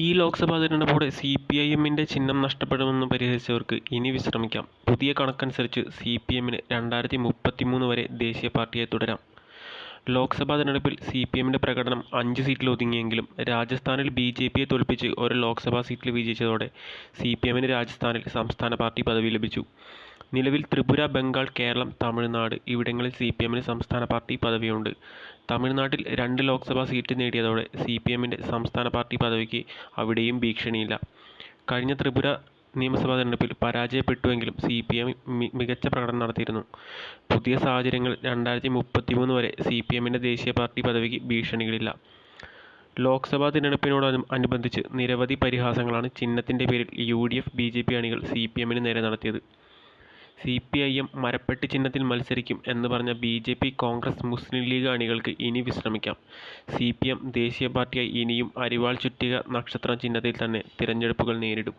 ഈ ലോക്സഭാ തിരഞ്ഞെടുപ്പോടെ C P I എമ്മിന്റെ ചിഹ്നം നഷ്ടപ്പെടുമെന്ന് പരിഹരിച്ചവർക്ക് ഇനി വിശ്രമിക്കാം. പുതിയ കണക്കനുസരിച്ച് സി പി എമ്മിന് രണ്ടായിരത്തി മുപ്പത്തി മൂന്ന് വരെ ദേശീയ പാർട്ടിയായി തുടരാം. ലോക്സഭാ തിരഞ്ഞെടുപ്പിൽ സി പി എമ്മിന്റെ പ്രകടനം അഞ്ച് സീറ്റിൽ ഒതുങ്ങിയെങ്കിലും രാജസ്ഥാനിൽ ബി ജെ പിയെ തോൽപ്പിച്ച് ഒരു ലോക്സഭാ സീറ്റിൽ വിജയിച്ചതോടെ സി പി എമ്മിന് രാജസ്ഥാനിൽ സംസ്ഥാന പാർട്ടി പദവി ലഭിച്ചു. നിലവിൽ ത്രിപുര, ബംഗാൾ, കേരളം, തമിഴ്നാട് ഇവിടങ്ങളിൽ സി പി എമ്മിന് സംസ്ഥാന പാർട്ടി പദവിയുണ്ട്. തമിഴ്നാട്ടിൽ രണ്ട് ലോക്സഭാ സീറ്റ് നേടിയതോടെ സി പി എമ്മിന്റെ സംസ്ഥാന പാർട്ടി പദവിക്ക് അവിടെയും ഭീഷണിയില്ല. കഴിഞ്ഞ ത്രിപുര നിയമസഭാ തിരഞ്ഞെടുപ്പിൽ പരാജയപ്പെട്ടുവെങ്കിലും സി പി എം മികച്ച പ്രകടനം നടത്തിയിരുന്നു. പുതിയ സാഹചര്യങ്ങൾ രണ്ടായിരത്തി മുപ്പത്തി മൂന്ന് വരെ സി പി എമ്മിന്റെ ദേശീയ പാർട്ടി പദവിക്ക് ഭീഷണികളില്ല. ലോക്സഭാ തിരഞ്ഞെടുപ്പിനോട് അനുബന്ധിച്ച് നിരവധി പരിഹാസങ്ങളാണ് ചിഹ്നത്തിന്റെ പേരിൽ U D F, B J P അണികൾ സി പി എമ്മിന് നേരെ നടത്തിയത്. സി പി ഐ എം മരപ്പെട്ടി ചിഹ്നത്തിൽ മത്സരിക്കും എന്ന് പറഞ്ഞ B J P, Congress, Muslim League അണികൾക്ക് ഇനി വിശ്രമിക്കാം. സി പി എം ദേശീയ പാർട്ടിയായി ഇനിയും അരിവാൾ ചുറ്റിക നക്ഷത്ര ചിഹ്നത്തിൽ തന്നെ തിരഞ്ഞെടുപ്പുകൾ നേരിടും.